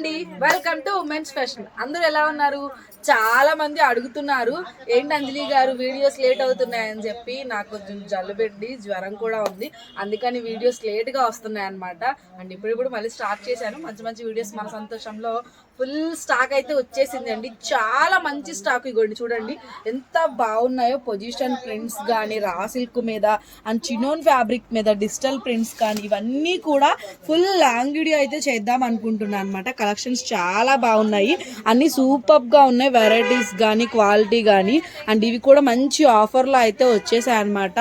అండి. Welcome to women's fashion అందరూ ఎలా ఉన్నారు? చాలా మంది అడుగుతున్నారు ఏంటి అంజలి గారు వీడియోస్ లేట్ అవుతున్నాయని చెప్పి. నాకు కొంచెం జల్లుబెండి జ్వరం కూడా ఉంది. అందుకని వీడియోస్ లేట్గా వస్తున్నాయి అనమాట అండ్ ఇప్పుడు ఇప్పుడు మళ్ళీ స్టార్ట్ చేశాను. మంచి మంచి వీడియోస్ మన సంతోషంలో ఫుల్ స్టాక్ అయితే వచ్చేసింది అండి చాలా మంచి స్టాక్ ఇగోండి చూడండి. ఎంత బాగున్నాయో పొజిషన్ ప్రింట్స్ కానీ రా సిల్క్ మీద అండ్ చినోన్ ఫ్యాబ్రిక్ మీద డిజిటల్ ప్రింట్స్ కానీ ఇవన్నీ కూడా ఫుల్ లాంగ్ వీడియో అయితే చేద్దాం అనుకుంటున్నాను అనమాట కలెక్షన్స్ చాలా బాగున్నాయి. అన్ని సూపర్గా ఉన్నాయి. వెరైటీస్ కానీ క్వాలిటీ కానీ అండ్ ఇవి కూడా మంచి ఆఫర్లో అయితే వచ్చేసాయి అనమాట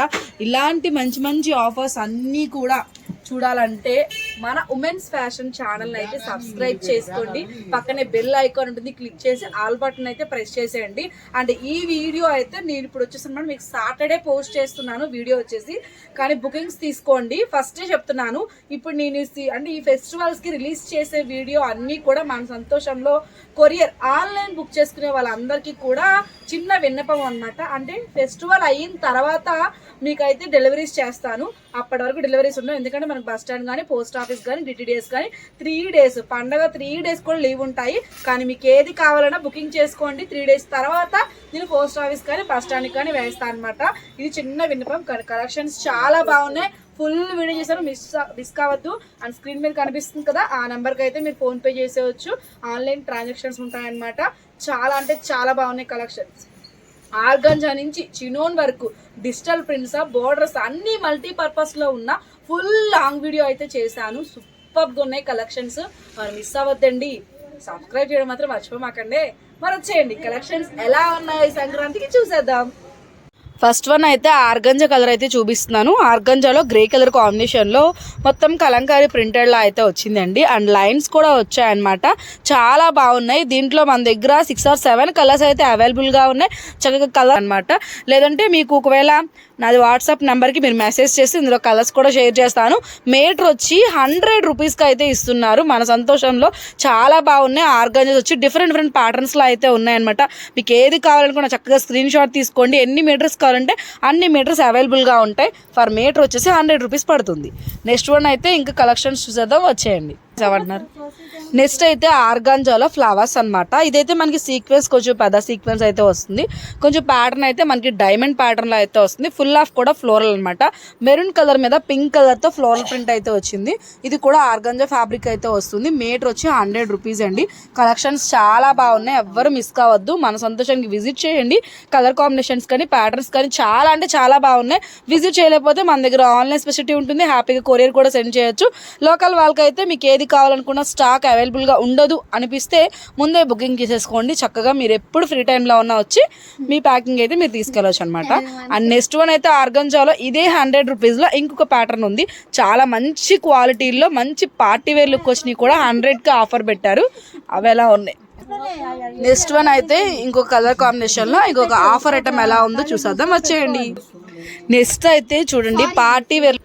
ఇలాంటి మంచి మంచి ఆఫర్స్ అన్నీ కూడా చూడాలంటే మన ఉమెన్స్ ఫ్యాషన్ ఛానల్ అయితే సబ్స్క్రైబ్ చేసుకోండి. పక్కనే బెల్ ఐకాన్ ఉంటుంది క్లిక్ చేసి ఆల్ బటన్ అయితే ప్రెస్ చేసేయండి. అండ్ ఈ వీడియో అయితే నేను ఇప్పుడు వచ్చేసిన మీకు సాటర్డే పోస్ట్ చేస్తున్నాను వీడియో వచ్చేసి. కానీ బుకింగ్స్ తీసుకోండి. ఫస్టే చెప్తున్నాను ఇప్పుడు నేను అంటే ఈ ఫెస్టివల్స్కి రిలీజ్ చేసే వీడియో అన్నీ కూడా మన సంతోషంలో కొరియర్ ఆన్లైన్ బుక్ చేసుకునే వాళ్ళందరికీ కూడా చిన్న విన్నపం అన్నమాట. అంటే ఫెస్టివల్ అయిన తర్వాత మీకైతే డెలివరీస్ చేస్తాను. అప్పటి వరకు డెలివరీస్ ఉండవు. ఎందుకంటే మనకు బస్ స్టాండ్ కానీ పోస్ట్ ఆఫీస్ కానీ డిటిడిఎస్ కానీ త్రీ డేస్ పండగ త్రీ డేస్ కూడా లీవ్ ఉంటాయి. కానీ మీకు ఏది కావాలన్నా బుకింగ్ చేసుకోండి. త్రీ డేస్ తర్వాత నేను పోస్ట్ ఆఫీస్ కానీ బస్ స్టాండ్ కానీ వేస్తాను అనమాట ఇది చిన్న విన్నపం. కలెక్షన్స్ చాలా బాగున్నాయి. ఫుల్ వీడియో చేశాను. మిస్ మిస్ కావద్దు. అండ్ స్క్రీన్ మీద కనిపిస్తుంది కదా ఆ నెంబర్కి అయితే మీరు ఫోన్పే చేసేవచ్చు ఆన్లైన్ ట్రాన్సాక్షన్స్ ఉంటాయన్నమాట. చాలా అంటే చాలా బాగున్నాయి కలెక్షన్స్. ఆర్గంజా నుంచి చినోన్ వరకు డిజిటల్ ప్రింట్స్ బోర్డర్స్ అన్ని మల్టీపర్పస్లో ఉన్న ఫుల్ లాంగ్ వీడియో అయితే చేశాను. సూపర్గా ఉన్నాయి కలెక్షన్స్. మరి మిస్ అవ్వద్దండి. సబ్స్క్రైబ్ చేయడం మాత్రం మర్చిపోమాకండి. మరి వచ్చేయండి. కలెక్షన్స్ ఎలా ఉన్నాయి సంక్రాంతికి చూసేద్దాం. ఫస్ట్ వన్ అయితే ఆర్గంజా కలర్ అయితే చూపిస్తున్నాను. ఆర్గంజాలో గ్రే కలర్ కాంబినేషన్లో మొత్తం కలంకారీ ప్రింటెడ్లా అయితే వచ్చిందండి. అండ్ లైన్స్ కూడా వచ్చాయన్నమాట. చాలా బాగున్నాయి. దీంట్లో మన దగ్గర సిక్స్ ఆర్ సెవెన్ కలర్స్ అయితే అవైలబుల్గా ఉన్నాయి. చక్కగా కలర్ అనమాట లేదంటే మీకు ఒకవేళ నాది వాట్సాప్ నెంబర్కి మీరు మెసేజ్ చేసి ఇందులో కలర్స్ కూడా షేర్ చేస్తాను. మీటర్ వచ్చి హండ్రెడ్ రూపీస్కి అయితే ఇస్తున్నారు. మన సంతోషంలో చాలా బాగున్నాయి. ఆర్గంజాస్ వచ్చి డిఫరెంట్ డిఫరెంట్ ప్యాటర్న్స్లో అయితే ఉన్నాయన్నమాట. మీకు ఏది కావాలనుకున్నా చక్కగా స్క్రీన్ షాట్ తీసుకోండి. ఎన్ని మీటర్స్ కావాలంటే అన్ని మీటర్స్ అవైలబుల్గా ఉంటాయి. ఫర్ మీటర్ వచ్చేసి హండ్రెడ్ రూపీస్ పడుతుంది. నెక్స్ట్ వన్ అయితే ఇంకా కలెక్షన్స్ చూసేద్దాం వచ్చేయండి. ఏమంటున్నారు నెక్స్ట్ అయితే ఆర్గాంజాలో ఫ్లవర్స్ అన్నమాట. ఇదైతే మనకి సీక్వెన్స్ కొంచెం పెద్ద సీక్వెన్స్ అయితే వస్తుంది. కొంచెం ప్యాటర్న్ అయితే మనకి డైమండ్ ప్యాటర్న్లో అయితే వస్తుంది. ఫుల్ ఆఫ్ కూడా ఫ్లోరల్ అన్నమాట. మెరూన్ కలర్ మీద పింక్ కలర్తో ఫ్లోరల్ ప్రింట్ అయితే వచ్చింది. ఇది కూడా ఆర్గాంజా ఫ్యాబ్రిక్ అయితే వస్తుంది. మీటర్ వచ్చి హండ్రెడ్ రూపీస్ అండి. కలెక్షన్స్ చాలా బాగున్నాయి. ఎవ్వరు మిస్ కావద్దు. మన సంతోషానికి విజిట్ చేయండి. కలర్ కాంబినేషన్స్ కానీ ప్యాటర్న్స్ కానీ చాలా అంటే చాలా బాగున్నాయి. విజిట్ చేయలేకపోతే మన దగ్గర ఆన్లైన్ స్పెషాలిటీ ఉంటుంది. హ్యాపీగా కొరియర్ కూడా సెండ్ చేయొచ్చు. లోకల్ వాళ్ళకైతే మీకు ఏది కావాలనుకున్న స్టాక్ అవైలబుల్గా ఉండదు అనిపిస్తే ముందే బుకింగ్ చేసేసుకోండి చక్కగా మీరు ఎప్పుడు ఫ్రీ టైంలో ఉన్నా వచ్చి మీ ప్యాకింగ్ అయితే మీరు తీసుకెళ్ళవచ్చు అనమాట అండ్ నెక్స్ట్ వన్ అయితే ఆర్గంజాలో ఇదే హండ్రెడ్ రూపీస్లో ఇంకొక ప్యాటర్న్ ఉంది. చాలా మంచి క్వాలిటీలో మంచి పార్టీ వేర్ లుక్ వచ్చినాయి కూడా హండ్రెడ్కి ఆఫర్ పెట్టారు. అవి ఎలా ఉన్నాయి? నెక్స్ట్ వన్ అయితే ఇంకొక కలర్ కాంబినేషన్లో ఇంకొక ఆఫర్ ఐటమ్ ఎలా ఉందో చూసేద్దాం. వచ్చేయండి. నెక్స్ట్ అయితే చూడండి పార్టీ వేర్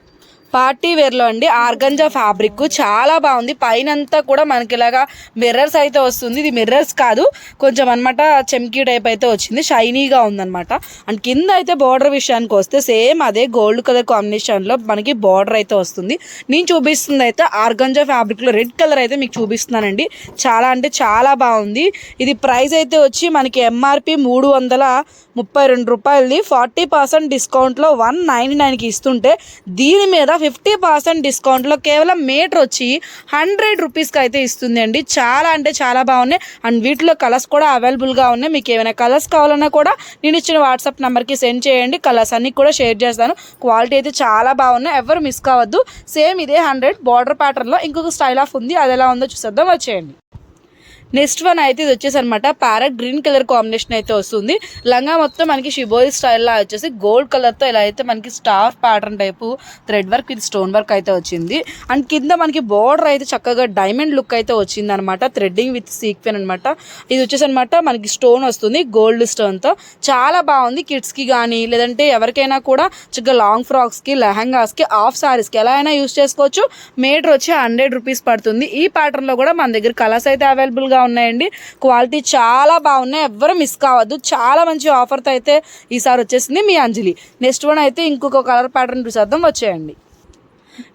పార్టీ వేర్లో అండి. ఆర్గంజా ఫ్యాబ్రిక్ చాలా బాగుంది. పైన అంతా కూడా మనకి ఇలాగా మిర్రర్స్ అయితే వస్తుంది. ఇది మిర్రర్స్ కాదు. కొంచెం అనమాట చెమ్కీ టైప్ అయితే వచ్చింది. షైనీగా ఉందన్నమాట. అండ్ కింద అయితే బార్డర్ విషయానికి వస్తే సేమ్ అదే గోల్డ్ కలర్ కాంబినేషన్లో మనకి బార్డర్ అయితే వస్తుంది. నేను చూపిస్తుంది అయితే ఆర్గంజా ఫ్యాబ్రిక్లో రెడ్ కలర్ అయితే మీకు చూపిస్తున్నానండి. చాలా అంటే చాలా బాగుంది. ఇది ప్రైస్ అయితే వచ్చి మనకి ఎంఆర్పి మూడు వందల ముప్పై రెండు రూపాయలది ఫార్టీ పర్సెంట్ డిస్కౌంట్లో వన్ నైంటీ నైన్కి ఇస్తుంటే దీని మీద ఫిఫ్టీ పర్సెంట్ డిస్కౌంట్లో కేవలం మీటర్ వచ్చి హండ్రెడ్ రూపీస్కి అయితే ఇస్తుంది అండి. చాలా అంటే చాలా బాగున్నాయి. అండ్ వీటిలో కలర్స్ కూడా అవైలబుల్గా ఉన్నాయి. మీకు ఏమైనా కలర్స్ కావాలన్నా కూడా నేను ఇచ్చిన వాట్సాప్ నెంబర్కి సెండ్ చేయండి. కలర్స్ అన్ని కూడా షేర్ చేస్తాను. క్వాలిటీ అయితే చాలా బాగున్నాయి. ఎవరు మిస్ కావద్దు. సేమ్ ఇదే హండ్రెడ్. బార్డర్ ప్యాటర్న్లో ఇంకొక స్టైల్ ఆఫ్ ఉంది. అది ఎలా ఉందో చూసేద్దాం. వచ్చేయండి. నెక్స్ట్ వన్ అయితే ఇది వచ్చేసి అనమాట ప్యారెట్ గ్రీన్ కలర్ కాంబినేషన్ అయితే వస్తుంది. లంగా మొత్తం మనకి షిబోయి స్టైల్లో వచ్చేసి గోల్డ్ కలర్తో ఇలా అయితే మనకి star pattern type thread work ఇది స్టోన్ వర్క్ అయితే వచ్చింది. అండ్ కింద మనకి బోర్డర్ అయితే చక్కగా డైమండ్ లుక్ అయితే వచ్చింది అనమాట థ్రెడ్డింగ్ విత్ సీక్వెన్ అనమాట ఇది వచ్చేసి అనమాట మనకి స్టోన్ వస్తుంది గోల్డ్ స్టోన్తో. చాలా బాగుంది కిడ్స్కి కానీ లేదంటే ఎవరికైనా కూడా చక్కగా లాంగ్ ఫ్రాక్స్కి లెహంగాస్కి హాఫ్ సారీస్కి ఎలా అయినా యూస్ చేసుకోవచ్చు. మీటర్ వచ్చి హండ్రెడ్ రూపీస్ పడుతుంది. ఈ ప్యాటర్న్లో కూడా మన దగ్గర కలర్స్ అయితే అవైలబుల్గా ఉన్నాయండి. క్వాలిటీ చాలా బాగున్నాయి. ఎవ్వరు మిస్ కావద్దు. చాలా మంచి ఆఫర్తో అయితే ఈసారి వచ్చేసింది మీ అంజలి. నెక్స్ట్ వన్ అయితే ఇంకొక కలర్ ప్యాటర్న్ చూసేద్దాం. వచ్చేయండి.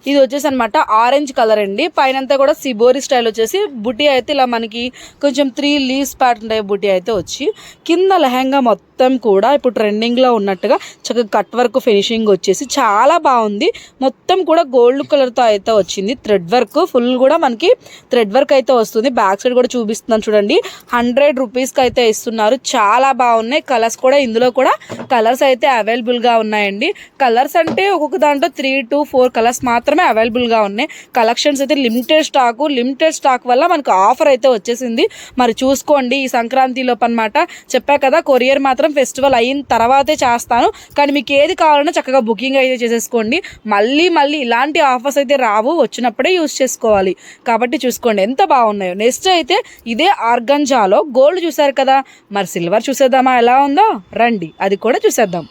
ఇది వచ్చేసి అనమాట ఆరెంజ్ కలర్ అండి. పైన అంతా కూడా సిబోరి స్టైల్ వచ్చేసి. బుటీ అయితే ఇలా మనకి కొంచెం త్రీ లీవ్స్ ప్యాటర్న్ టైప్ బుటీ అయితే వచ్చి. కింద లెహంగా మొత్తం కూడా ఇప్పుడు ట్రెండింగ్లో ఉన్నట్టుగా చక్కగా కట్ వర్క్ ఫినిషింగ్ వచ్చేసి చాలా బాగుంది. మొత్తం కూడా గోల్డ్ కలర్తో అయితే వచ్చింది. థ్రెడ్ వర్క్ ఫుల్ కూడా మనకి థ్రెడ్ వర్క్ అయితే వస్తుంది. బ్యాక్ సైడ్ కూడా చూపిస్తున్నాను చూడండి. హండ్రెడ్ రూపీస్కి అయితే ఇస్తున్నారు. చాలా బాగున్నాయి. కలర్స్ కూడా ఇందులో కూడా కలర్స్ అయితే అవైలబుల్గా ఉన్నాయండి. కలర్స్ అంటే ఒక్కొక్క దాంట్లో త్రీ టు ఫోర్ కలర్స్ మాత్రమే అవైలబుల్గా ఉన్నాయి. కలెక్షన్స్ అయితే లిమిటెడ్ స్టాకు లిమిటెడ్ స్టాక్ వల్ల మనకు ఆఫర్ అయితే వచ్చేసింది. మరి చూసుకోండి ఈ సంక్రాంతిలోపు అనమాట చెప్పా కదా కొరియర్ మాత్రం ఫెస్టివల్ అయిన తర్వాతే చేస్తాను. కానీ మీకు ఏది కావాలన్నా చక్కగా బుకింగ్ అయితే చేసేసుకోండి. మళ్ళీ మళ్ళీ ఇలాంటి ఆఫర్స్ అయితే రావు. వచ్చినప్పుడే యూస్ చేసుకోవాలి. కాబట్టి చూసుకోండి ఎంత బాగున్నాయో. నెక్స్ట్ అయితే ఇదే ఆర్గంజాలో గోల్డ్ చూసారు కదా. మరి సిల్వర్ చూసేద్దామా? ఎలా ఉందో? రండి. అది కూడా చూసేద్దాం.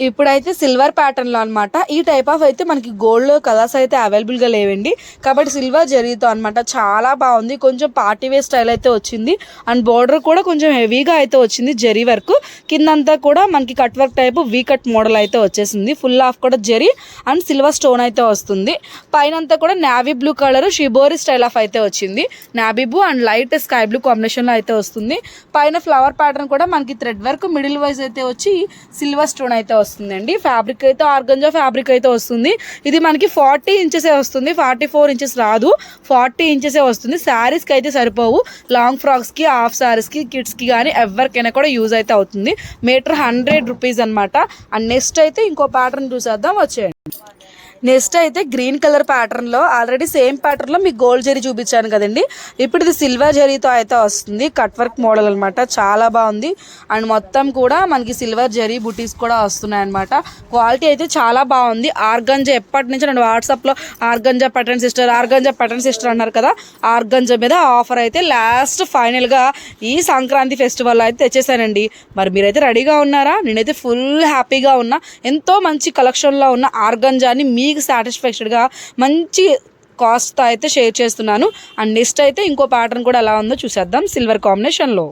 ఇప్పుడైతే సిల్వర్ ప్యాటర్న్లో అనమాట ఈ టైప్ ఆఫ్ అయితే మనకి గోల్డ్ కలర్స్ అయితే అవైలబుల్గా లేవండి. కాబట్టి సిల్వర్ జరీతో అనమాట చాలా బాగుంది. కొంచెం పార్టీ వేర్ స్టైల్ అయితే వచ్చింది. అండ్ బోర్డర్ కూడా కొంచెం హెవీగా అయితే వచ్చింది జరీ వర్క్. కిందంతా కూడా మనకి cut work type V cut model అయితే వచ్చేసింది. ఫుల్ ఆఫ్ కూడా జరీ అండ్ సిల్వర్ స్టోన్ అయితే వస్తుంది. పైన అంతా కూడా navy blue colour shibori style of అయితే వచ్చింది. Navy blue and light sky blue కాంబినేషన్లో అయితే వస్తుంది. పైన ఫ్లవర్ ప్యాటర్న్ కూడా మనకి థ్రెడ్ వర్క్ మిడిల్ వైజ్ అయితే వచ్చి సిల్వర్ స్టోన్ అయితే వస్తుందండి. ఫ్యాబ్రిక్ అయితే ఆర్గంజా ఫ్యాబ్రిక్ అయితే వస్తుంది. ఇది మనకి ఫార్టీ ఇంచెసే వస్తుంది. ఫార్టీ ఫోర్ ఇంచెస్ రాదు ఫార్టీ ఇంచెసే వస్తుంది. శారీస్కి అయితే సరిపోవు. లాంగ్ ఫ్రాక్స్కి హాఫ్ శారీస్కి కిడ్స్కి కానీ ఎవరికైనా కూడా యూజ్ అయితే అవుతుంది. మీటర్ హండ్రెడ్ రూపీస్ అనమాట అండ్ నెక్స్ట్ అయితే ఇంకో ప్యాటర్న్ చూసేద్దాం. వచ్చేయండి. నెక్స్ట్ అయితే గ్రీన్ కలర్ ప్యాటర్న్లో ఆల్రెడీ సేమ్ ప్యాటర్న్లో మీకు గోల్డ్ జరీ చూపించాను కదండి. ఇప్పుడు ఇది సిల్వర్ జరీతో అయితే వస్తుంది. కట్ వర్క్ మోడల్ అనమాట చాలా బాగుంది. అండ్ మొత్తం కూడా మనకి సిల్వర్ జరీ బుటీస్ కూడా వస్తున్నాయి అనమాట క్వాలిటీ అయితే చాలా బాగుంది. ఆర్గంజా ఎప్పటి నుంచి నేను వాట్సాప్లో organza pattern sister organza pattern sister అన్నారు కదా ఆర్గంజా మీద ఆఫర్ అయితే లాస్ట్ ఫైనల్గా ఈ సంక్రాంతి ఫెస్టివల్ అయితే తెచ్చేసానండి మరి మీరైతే రెడీగా ఉన్నారా? నేనైతే ఫుల్ హ్యాపీగా ఉన్నా. ఎంతో మంచి కలెక్షన్లో ఉన్న ఆర్గంజాని మీకు సాటిస్ఫాక్షన్గా మంచి కాస్ట్ అయితే షేర్ చేస్తున్నాను. అండ్ నెక్స్ట్ అయితే ఇంకో ప్యాటర్న్ కూడా ఎలా ఉందో చూసేద్దాం సిల్వర్ కాంబినేషన్లో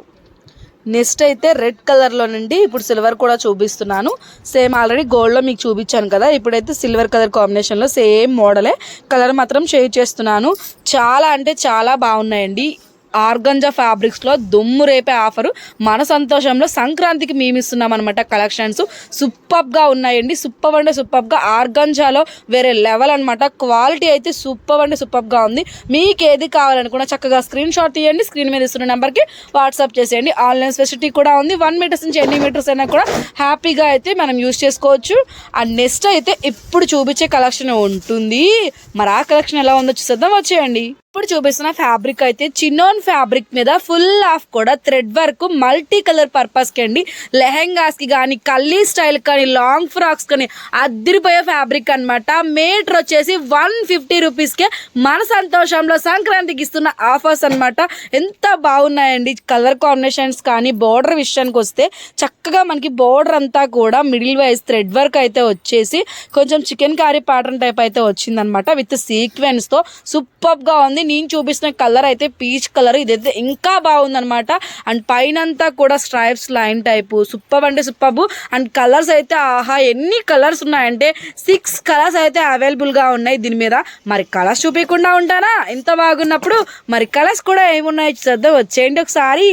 నెక్స్ట్ అయితే రెడ్ కలర్లో నుండి ఇప్పుడు సిల్వర్ కూడా చూపిస్తున్నాను. సేమ్ ఆల్రెడీ గోల్డ్లో మీకు చూపించాను కదా. ఇప్పుడైతే సిల్వర్ కలర్ కాంబినేషన్లో సేమ్ మోడలే కలర్ మాత్రం షేర్ చేస్తున్నాను. చాలా అంటే చాలా బాగున్నాయండి. ఆర్గంజా ఫ్యాబ్రిక్స్లో దుమ్ము రేపే ఆఫరు. మన సంతోషంలో సంక్రాంతికి మేము ఇస్తున్నాం అనమాట కలెక్షన్స్. సూపర్గా ఉన్నాయండి. సూపర్ అంటే సూపర్గా ఆర్గంజాలో వేరే లెవెల్ అనమాట క్వాలిటీ అయితే సూపర్ అంటే సూపర్గా ఉంది. మీకు ఏది కావాలనుకున్నా చక్కగా స్క్రీన్ షాట్ తీయండి. స్క్రీన్ మీద ఇస్తున్న నెంబర్కి వాట్సాప్ చేసేయండి. ఆన్లైన్ ఫెసిలిటీ కూడా ఉంది. వన్ మీటర్స్ నుంచి ఎన్ని మీటర్స్ అయినా కూడా హ్యాపీగా అయితే మనం యూస్ చేసుకోవచ్చు. అండ్ నెక్స్ట్ అయితే ఇప్పుడు చూపించే కలెక్షన్ ఉంటుంది. మరి ఆ కలెక్షన్ ఎలా ఉందో చూసేద్దాం. వచ్చేయండి. ఇప్పుడు చూపిస్తున్న ఫ్యాబ్రిక్ అయితే చిన్నోన్ ఫ్యాబ్రిక్ మీద ఫుల్ ఆఫ్ కూడా థ్రెడ్ వర్క్ మల్టీ కలర్ పర్పస్కి అండి. లెహెంగాస్కి కానీ కల్లీ స్టైల్ కానీ లాంగ్ ఫ్రాక్స్ కానీ అద్దరిపోయే ఫ్యాబ్రిక్ అన్నమాట. మీటర్ వచ్చేసి వన్ ఫిఫ్టీ రూపీస్కే మన సంతోషంలో సంక్రాంతికి ఇస్తున్న ఆఫర్స్ అన్నమాట. ఎంత బాగున్నాయండి కలర్ కాంబినేషన్స్ కానీ బోర్డర్ విషయానికి వస్తే. చక్కగా మనకి బోర్డర్ అంతా కూడా మిడిల్ వైజ్ థ్రెడ్ వర్క్ అయితే వచ్చేసి కొంచెం చికెన్ కారీ ప్యాటర్న్ టైప్ అయితే వచ్చిందనమాట విత్ సీక్వెన్స్తో సూపర్గా ఉంది. నేను చూపిస్తున్న కలర్ అయితే పీచ్ కలర్. ఇదైతే ఇంకా బాగుందనమాట అండ్ పైనంతా కూడా స్ట్రైప్స్ లైన్ టైపు. సూపర్ అంటే సూపర్ అండ్ కలర్స్ అయితే ఆహా ఎన్ని కలర్స్ ఉన్నాయంటే సిక్స్ కలర్స్ అయితే అవైలబుల్గా ఉన్నాయి దీని మీద. మరి కలర్స్ చూపించకుండా ఉంటానా? ఎంత బాగున్నప్పుడు మరి కలర్స్ కూడా ఏమున్నాయి? చూద్దాం వచ్చేయండి ఒకసారి.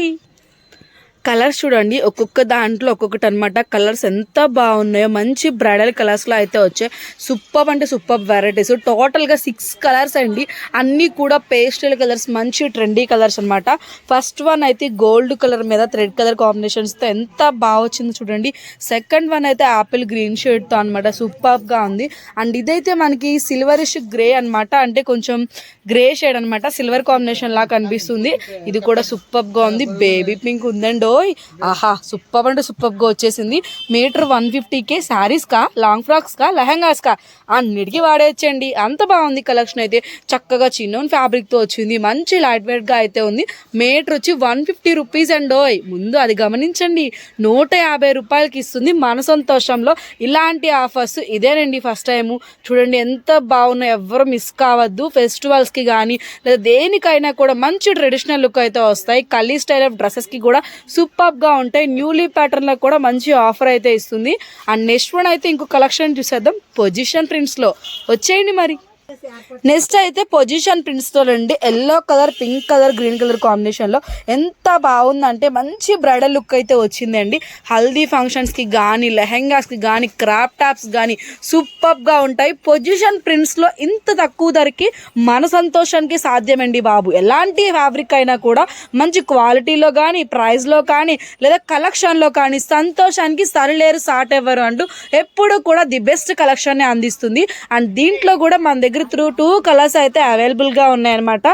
కలర్స్ చూడండి. ఒక్కొక్క దాంట్లో ఒక్కొక్కటి అనమాట కలర్స్ ఎంత బాగున్నాయో మంచి బ్రైడల్ కలర్స్లో అయితే వచ్చాయి సూపర్ అంటే సూపర్ వెరైటీస్ టోటల్గా సిక్స్ కలర్స్ అండి. అన్నీ కూడా పేస్టల్ కలర్స్ మంచి ట్రెండీ కలర్స్ అనమాట ఫస్ట్ వన్ అయితే గోల్డ్ కలర్ మీద థ్రెడ్ కలర్ కాంబినేషన్స్తో ఎంత బాగా వచ్చిందో చూడండి. సెకండ్ వన్ అయితే యాపిల్ గ్రీన్ షేడ్తో అనమాట సూపర్గా ఉంది. అండ్ ఇదైతే మనకి సిల్వరిష్ గ్రే అన్నమాట. అంటే కొంచెం గ్రే షేడ్ అనమాట సిల్వర్ కాంబినేషన్ లా కనిపిస్తుంది. ఇది కూడా సూపర్గా ఉంది. బేబీ పింక్ ఉందండి. ఓయ్ ఆహా సూపర్ అంటే సూపర్గా వచ్చేసింది. మీటర్ వన్ ఫిఫ్టీకే శారీస్కా లాంగ్ ఫ్రాక్స్కా లెహంగాస్కా అన్నిటికీ వాడేయచ్చండి. అంత బాగుంది కలెక్షన్ అయితే. చక్కగా చిన్న ఫ్యాబ్రిక్తో వచ్చింది. మంచి లైట్ వెయిట్గా అయితే ఉంది. మీటర్ వచ్చి వన్ ఫిఫ్టీ రూపీస్ అండ్ ఓయ్ ముందు అది గమనించండి. నూట యాభై రూపాయలకి ఇస్తుంది మన సంతోషంలో. ఇలాంటి ఆఫర్స్ ఇదేనండి ఫస్ట్ టైము. చూడండి ఎంత బాగున్నాయి ఎవ్వరు మిస్ కావద్దు. ఫెస్టివల్స్కి కానీ లేదా దేనికైనా కూడా మంచి ట్రెడిషనల్ లుక్ అయితే వస్తాయి. కలీ స్టైల్ ఆఫ్ డ్రెస్సెస్కి కూడా సూపర్గా ఉంటాయి. న్యూలీ ప్యాటర్న్లో కూడా మంచి ఆఫర్ అయితే ఇస్తుంది. అండ్ నెక్స్ట్ వన్ అయితే ఇంకో కలెక్షన్ చూసేద్దాం. పొజిషన్ ప్రింట్స్లో వచ్చేయండి మరి. నెక్స్ట్ అయితే పొజిషన్ ప్రింట్స్తో అండి yellow colour pink colour green colour కాంబినేషన్లో ఎంత బాగుందంటే మంచి బ్రైడల్ లుక్ అయితే వచ్చిందండి. హల్దీ ఫంక్షన్స్కి కానీ లెహెంగాస్కి కానీ క్రాప్ టాప్స్ కానీ సూపర్గా ఉంటాయి. పొజిషన్ ప్రింట్స్లో ఇంత తక్కువ ధరకి మన సంతోషానికి సాధ్యమండి బాబు. ఎలాంటి ఫ్యాబ్రిక్ అయినా కూడా మంచి క్వాలిటీలో కానీ ప్రైస్లో కానీ లేదా కలెక్షన్లో కానీ సంతోషానికి సరిలేరు సాట్ ఎవరు అంటూ ఎప్పుడు కూడా ది బెస్ట్ కలెక్షన్ని అందిస్తుంది. అండ్ దీంట్లో కూడా మన దగ్గర త్రూ టూ కలర్స్ అయితే అవైలబుల్గా ఉన్నాయన్నమాట.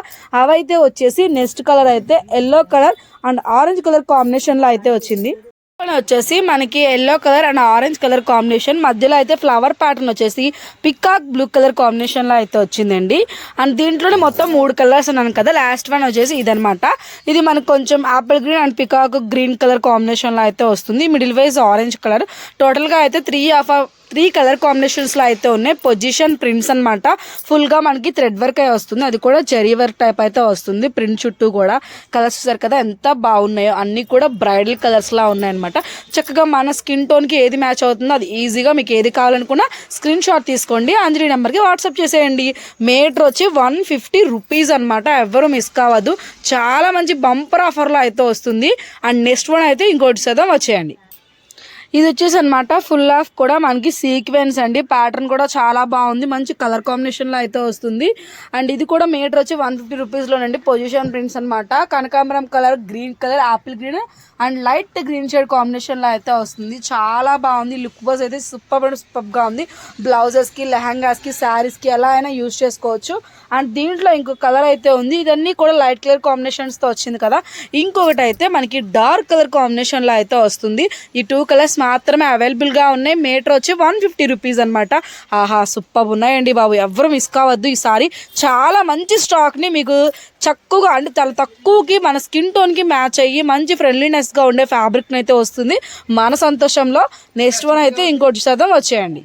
అవైతే వచ్చేసి నెక్స్ట్ కలర్ అయితే yellow colour and orange colour కాంబినేషన్లో అయితే వచ్చింది. వచ్చేసి మనకి yellow colour and orange colour combination. మధ్యలో అయితే ఫ్లవర్ ప్యాటర్న్ వచ్చేసి పికాక్ బ్లూ కలర్ కాంబినేషన్లో అయితే వచ్చిందండి. అండ్ దీంట్లోనే మొత్తం మూడు కలర్స్ ఉన్నాను కదా లాస్ట్ వన్ వచ్చేసి ఇదనమాట ఇది మనకు కొంచెం apple green and peacock green colour కాంబినేషన్లో అయితే వస్తుంది. Middle wise orange colour. టోటల్గా అయితే త్రీ ఆఫ్ త్రీ కలర్ కాంబినేషన్స్లో అయితే ఉన్నాయి. పొజిషన్ ప్రింట్స్ అనమాట ఫుల్గా మనకి థ్రెడ్ వర్క్ అయి వస్తుంది. అది కూడా జరీ వర్క్ టైప్ అయితే వస్తుంది. ప్రింట్ చుట్టూ కూడా కలర్స్ చూసారు కదా ఎంత బాగున్నాయో. అన్నీ కూడా బ్రైడల్ కలర్స్లా ఉన్నాయన్నమాట. చక్కగా మన స్కిన్ టోన్కి ఏది మ్యాచ్ అవుతుందో అది ఈజీగా మీకు ఏది కావాలనుకున్నా స్క్రీన్ షాట్ తీసుకోండి. అంజలి నెంబర్కి వాట్సాప్ చేసేయండి. మీటర్ వచ్చి వన్ ఫిఫ్టీ రూపీస్ అనమాట ఎవరు మిస్ కావద్దు. చాలా మంచి బంపర్ ఆఫర్లో అయితే వస్తుంది. అండ్ నెక్స్ట్ వన్ అయితే ఇంకోటి శాతం వచ్చేయండి. ఇది వచ్చేసి అనమాట ఫుల్ ఆఫ్ కూడా మనకి సీక్వెన్స్ అండి. ప్యాటర్న్ కూడా చాలా బాగుంది. మంచి కలర్ కాంబినేషన్లో అయితే వస్తుంది. అండ్ ఇది కూడా మీటర్ వచ్చి వన్ ఫిఫ్టీ రూపీస్లోనండి పొజిషన్ ప్రింట్స్ అనమాట కనకాంబరం colour green colour apple green and light green shade కాంబినేషన్లో అయితే వస్తుంది. చాలా బాగుంది. లుక్ వైజ్ అయితే సూపర్ అండ్ సూపర్గా ఉంది. బ్లౌజెస్కి లెహంగాస్కి శారీస్కి ఎలా అయినా యూజ్ చేసుకోవచ్చు. అండ్ దీంట్లో ఇంకో కలర్ అయితే ఉంది. ఇదన్నీ కూడా లైట్ కలర్ కాంబినేషన్స్తో వచ్చింది కదా. ఇంకొకటి అయితే మనకి డార్క్ కలర్ కాంబినేషన్లో అయితే వస్తుంది. ఈ టూ కలర్స్ మాత్రమే అవైలబుల్గా ఉన్నాయి. మీటర్ వచ్చి వన్ ఫిఫ్టీ రూపీస్ అనమాట ఆహా సూపర్ ఉన్నాయండి బాబు. ఎవరు మిస్ కావద్దు ఈసారి చాలా మంచి స్టాక్ని మీకు చక్కగా అంటే చాలా తక్కువకి మన స్కిన్ టోన్కి మ్యాచ్ అయ్యి మంచి ఫ్రెండ్లీనెస్గా ఉండే ఫ్యాబ్రిక్ని అయితే వస్తుంది. మన సంతోషంలో. నెక్స్ట్ వన్ అయితే ఇంకోటి శాతం వచ్చేయండి.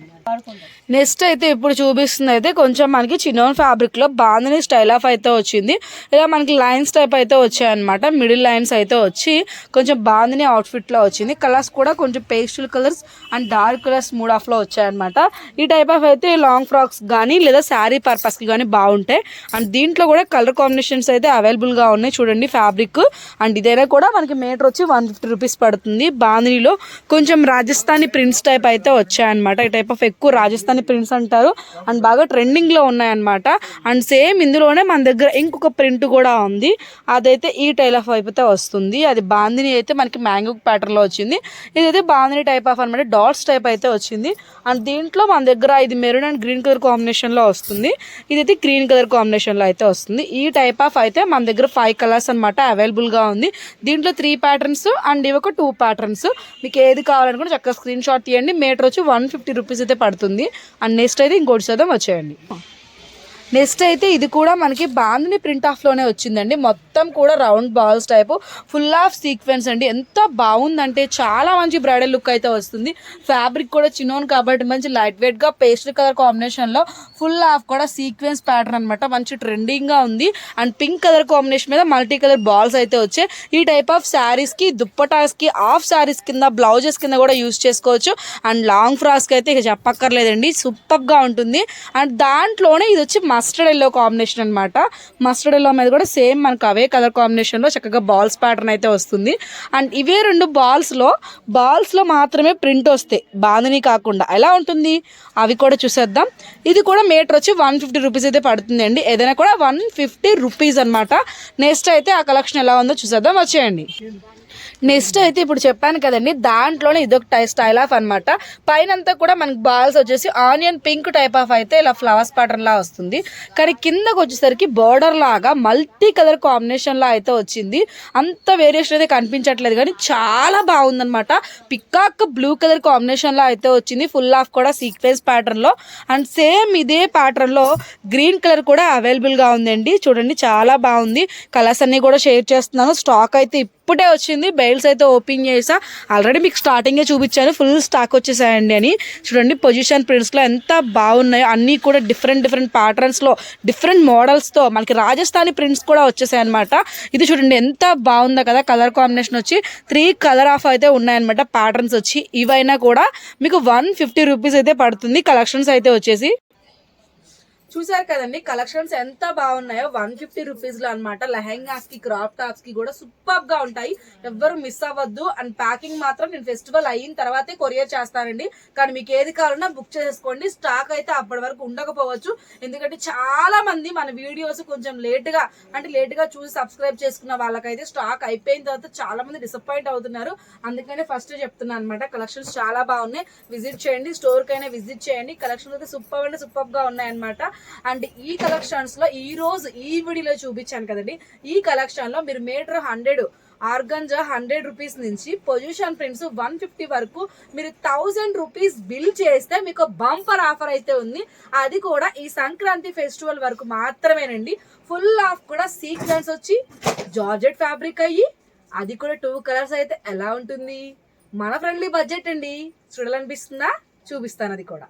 నెక్స్ట్ అయితే ఇప్పుడు చూపిస్తుంది అయితే కొంచెం మనకి చిన్నోన్ ఫ్యాబ్రిక్లో బాందని స్టైల్ ఆఫ్ అయితే వచ్చింది. ఇలా మనకి లైన్స్ టైప్ అయితే వచ్చాయన్నమాట. మిడిల్ లైన్స్ అయితే వచ్చి కొంచెం బాందని అవుట్ఫిట్లో వచ్చింది. కలర్స్ కూడా కొంచెం pastel colours and dark colours mood ఆఫ్లో వచ్చాయన్నమాట. ఈ టైప్ ఆఫ్ అయితే లాంగ్ ఫ్రాక్స్ కానీ లేదా శారీ పర్పస్కి కానీ బాగుంటాయి. అండ్ దీంట్లో కూడా కలర్ కాంబినేషన్స్ అయితే అవైలబుల్గా ఉన్నాయి చూడండి ఫ్యాబ్రిక్ అండ్ ఇదైనా కూడా మనకి మీటర్ వచ్చి వన్ ఫిఫ్టీ రూపీస్ పడుతుంది. బాందినిలో కొంచెం రాజస్థానీ ప్రింట్స్ టైప్ అయితే వచ్చాయన్నమాట. ఈ టైప్ ఆఫ్ ఎక్కువ రాజస్థానీ ప్రింట్స్ అంటారు. అండ్ బాగా ట్రెండింగ్లో ఉన్నాయన్నమాట. అండ్ సేమ్ ఇందులోనే మన దగ్గర ఇంకొక ప్రింట్ కూడా ఉంది. అదైతే ఈ టైల్ ఆఫ్ అయితే వస్తుంది. అది బాందిని అయితే మనకి మ్యాంగో ప్యాటర్న్లో వచ్చింది. ఇదైతే బాందిని టైప్ ఆఫ్ అనమాట డాట్స్ టైప్ అయితే వచ్చింది. అండ్ దీంట్లో మన దగ్గర ఇది మెరూన్ అండ్ గ్రీన్ కలర్ కాంబినేషన్లో వస్తుంది. ఇదైతే గ్రీన్ కలర్ కాంబినేషన్లో అయితే వస్తుంది. ఈ టైప్ ఆఫ్ అయితే మన దగ్గర ఫైవ్ కలర్స్ అనమాట అవైలబుల్గా ఉంది. దీంట్లో త్రీ ప్యాటర్న్స్ అండ్ ఇవి ఒక టూ ప్యాటర్న్స్ మీకు ఏది కావాలనుకుంటే చక్కగా స్క్రీన్ షాట్ తీయండి. మీటర్ వచ్చి వన్ ఫిఫ్టీ రూపీస్ అయితే పడుతుంది. అండ్ నెక్స్ట్ అయితే ఇంకోటి శాతం వచ్చేయండి. నెక్స్ట్ అయితే ఇది కూడా మనకి బాందిని ప్రింట్ ఆఫ్లోనే వచ్చిందండి. మొత్తం కూడా round balls type. Full of sequence అండి. ఎంత బాగుందంటే చాలా మంచి బ్రైడల్ లుక్ అయితే వస్తుంది. ఫ్యాబ్రిక్ కూడా చిన్నోన్ కాబట్టి మంచి లైట్ వెయిట్గా పేస్ట్ కలర్ కాంబినేషన్లో ఫుల్ ఆఫ్ కూడా సీక్వెన్స్ ప్యాటర్న్ అనమాట మంచి ట్రెండింగ్గా ఉంది. అండ్ పింక్ కలర్ కాంబినేషన్ మీద మల్టీ కలర్ బాల్స్ అయితే వచ్చాయి. ఈ టైప్ ఆఫ్ శారీస్కి దుప్పటాస్కి ఆఫ్ శారీస్ కింద బ్లౌజెస్ కింద కూడా యూస్ చేసుకోవచ్చు. అండ్ లాంగ్ ఫ్రాక్స్కి అయితే ఇక చెప్పక్కర్లేదండి. సూపర్గా ఉంటుంది. అండ్ దాంట్లోనే ఇది వచ్చి మస్టర్డ్ ఎల్లో కాంబినేషన్ అనమాట మస్టర్డ్ ఎల్లో మీద కూడా సేమ్ మనకు అవే కలర్ కాంబినేషన్లో చక్కగా బాల్స్ ప్యాటర్న్ అయితే వస్తుంది. అండ్ ఇవే రెండు బాల్స్లో బాల్స్లో మాత్రమే ప్రింట్ వస్తాయి బాధని కాకుండా ఎలా ఉంటుంది? అవి కూడా చూసేద్దాం. ఇది కూడా మీటర్ వచ్చి వన్ ఫిఫ్టీ రూపీస్ అయితే పడుతుంది అండి. ఏదైనా కూడా వన్ ఫిఫ్టీ రూపీస్ అనమాట నెక్స్ట్ అయితే ఆ కలెక్షన్ ఎలా ఉందో చూసేద్దాం. వచ్చేయండి. నెక్స్ట్ అయితే ఇప్పుడు చెప్పాను కదండి దాంట్లోనే ఇదొక టై స్టైల్ ఆఫ్ అనమాట పైన అంతా కూడా మనకి బాల్స్ వచ్చేసి ఆనియన్ పింక్ టైప్ ఆఫ్ అయితే ఇలా ఫ్లవర్స్ ప్యాటర్న్ లా వస్తుంది. కానీ కిందకు వచ్చేసరికి బోర్డర్ లాగా మల్టీ కలర్ కాంబినేషన్ లా అయితే వచ్చింది. అంత వేరియేషన్ అయితే కనిపించట్లేదు కానీ చాలా బాగుందనమాట పికాక్ బ్లూ కలర్ కాంబినేషన్ లా అయితే వచ్చింది. ఫుల్ ఆఫ్ కూడా సీక్వెన్స్ ప్యాటర్న్లో. అండ్ సేమ్ ఇదే ప్యాటర్న్లో గ్రీన్ కలర్ కూడా అవైలబుల్గా ఉందండి. చూడండి చాలా బాగుంది. కలర్స్ అన్ని కూడా షేర్ చేస్తున్నాను. స్టాక్ అయితే ఇప్పుడే వచ్చింది. బెయిల్స్ అయితే ఓపెన్ చేసా. ఆల్రెడీ మీకు స్టార్టింగే చూపించాను. ఫుల్ స్టాక్ వచ్చేసాయండి అని. చూడండి పొజిషన్ ప్రింట్స్లో ఎంత బాగున్నాయో అన్నీ కూడా డిఫరెంట్ డిఫరెంట్ ప్యాటర్న్స్లో డిఫరెంట్ మోడల్స్తో మనకి రాజస్థానీ ప్రింట్స్ కూడా వచ్చేసాయి అనమాట ఇది చూడండి ఎంత బాగుందో కదా కలర్ కాంబినేషన్ వచ్చి త్రీ కలర్ ఆఫ్ అయితే ఉన్నాయన్నమాట ప్యాటర్న్స్ వచ్చి. ఇవైనా కూడా మీకు వన్ ఫిఫ్టీ రూపీస్ అయితే పడుతుంది కలెక్షన్స్ అయితే వచ్చేసి. చూసారు కదండి కలెక్షన్స్ ఎంత బాగున్నాయో. వన్ ఫిఫ్టీ రూపీస్లో అనమాట లెహెంగాస్కి క్రాప్ టాప్స్కి కూడా సూపర్గా ఉంటాయి. ఎవ్వరు మిస్ అవ్వద్దు. అండ్ ప్యాకింగ్ మాత్రం నేను ఫెస్టివల్ అయిన తర్వాతే కొరియర్ చేస్తానండి. కానీ మీకు ఏది కావాలన్నా బుక్ చేసుకోండి. స్టాక్ అయితే అప్పటి వరకు ఉండకపోవచ్చు. ఎందుకంటే చాలా మంది మన వీడియోస్ కొంచెం లేట్గా అంటే లేట్గా చూసి సబ్స్క్రైబ్ చేసుకున్న వాళ్ళకైతే స్టాక్ అయిపోయిన తర్వాత చాలా మంది డిసప్పాయింట్ అవుతున్నారు. అందుకనే ఫస్ట్ చెప్తున్నాను అనమాట కలెక్షన్స్ చాలా బాగున్నాయి. విజిట్ చేయండి. స్టోర్ కైనా విజిట్ చేయండి. కలెక్షన్స్ అయితే సూపర్ అంటే సూపర్గా ఉన్నాయన్నమాట. అండ్ ఈ కలెక్షన్స్లో ఈ రోజు ఈ వీడియోలో చూపించాను కదండి. ఈ కలెక్షన్లో మీరు metre hundred organza hundred rupees నుంచి పొజిషన్ ప్రింట్స్ వన్ ఫిఫ్టీ వరకు మీరు థౌజండ్ రూపీస్ బిల్ చేస్తే మీకు బంపర్ ఆఫర్ అయితే ఉంది. అది కూడా ఈ సంక్రాంతి ఫెస్టివల్ వరకు మాత్రమేనండి. ఫుల్ ఆఫ్ కూడా సీక్వెన్స్ వచ్చి జార్జెట్ ఫ్యాబ్రిక్ అయ్యి అది కూడా టూ కలర్స్ అయితే ఎలా ఉంటుంది? మన ఫ్రెండ్లీ బడ్జెట్ అండి. చూడాలనిపిస్తుందా? చూపిస్తాను అది కూడా.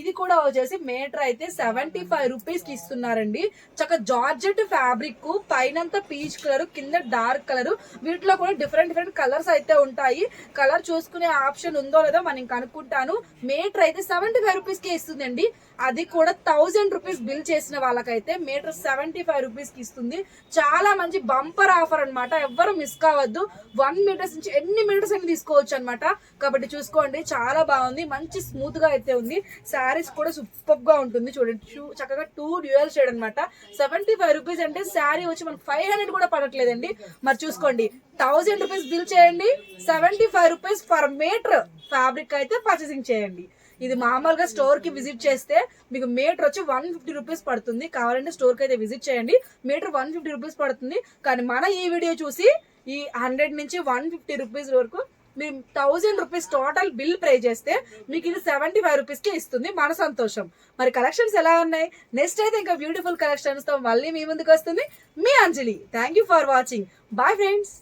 ఇది కూడా వచ్చేసి మీటర్ అయితే సెవెంటీ ఫైవ్ రూపీస్కి ఇస్తున్నారండి. చక్క జార్జెట్ ఫ్యాబ్రిక్ పైనంతా పీచ్ కలర్ కింద డార్క్ కలర్ వీటిలో కూడా డిఫరెంట్ డిఫరెంట్ కలర్స్ అయితే ఉంటాయి. కలర్ చూసుకునే ఆప్షన్ ఉందో లేదో మనం కనుక్కుంటాను మీటర్ అయితే సెవెంటీ ఫైవ్ రూపీస్కి ఇస్తుందండి. అది కూడా థౌజండ్ రూపీస్ బిల్ చేసిన వాళ్ళకైతే మీటర్ సెవెంటీ ఫైవ్ రూపీస్కి ఇస్తుంది. చాలా మంచి బంపర్ ఆఫర్ అన్నమాట. ఎవ్వరు మిస్ కావద్దు. వన్ మీటర్స్ నుంచి ఎన్ని మీటర్స్ అయినా తీసుకోవచ్చు అనమాట కాబట్టి చూసుకోండి చాలా బాగుంది. మంచి స్మూత్గా అయితే ఉంది. శారీస్ కూడా సూపర్గా ఉంటుంది చూడండి. చూ- చక్కగా టూ డ్యూయల్ షేడ్ అనమాట సెవెంటీ ఫైవ్ రూపీస్ అంటే శారీ వచ్చి మనకు ఫైవ్ హండ్రెడ్ కూడా పడట్లేదండి. మరి చూసుకోండి. థౌజండ్ రూపీస్ బిల్ చేయండి. Seventy five rupees per metre fabric అయితే పర్చేసింగ్ చేయండి. ఇది మామూలుగా స్టోర్కి విజిట్ చేస్తే మీకు మీటర్ వచ్చి వన్ ఫిఫ్టీ రూపీస్ పడుతుంది. కావాలంటే స్టోర్కి అయితే విజిట్ చేయండి. మీటర్ వన్ ఫిఫ్టీ రూపీస్ పడుతుంది. కానీ మన ఈ వీడియో చూసి ఈ హండ్రెడ్ నుంచి వన్ ఫిఫ్టీ రూపీస్ వరకు మీరు thousand rupees total bill pay చేస్తే మీకు ఇది సెవెంటీ ఫైవ్ రూపీస్కి ఇస్తుంది మన సంతోషం. మరి కలెక్షన్స్ ఎలా ఉన్నాయి? నెక్స్ట్ అయితే ఇంకా బ్యూటిఫుల్ కలెక్షన్స్తో మళ్ళీ మీ ముందుకు వస్తుంది మీ Anjali. Thank you for watching bye friends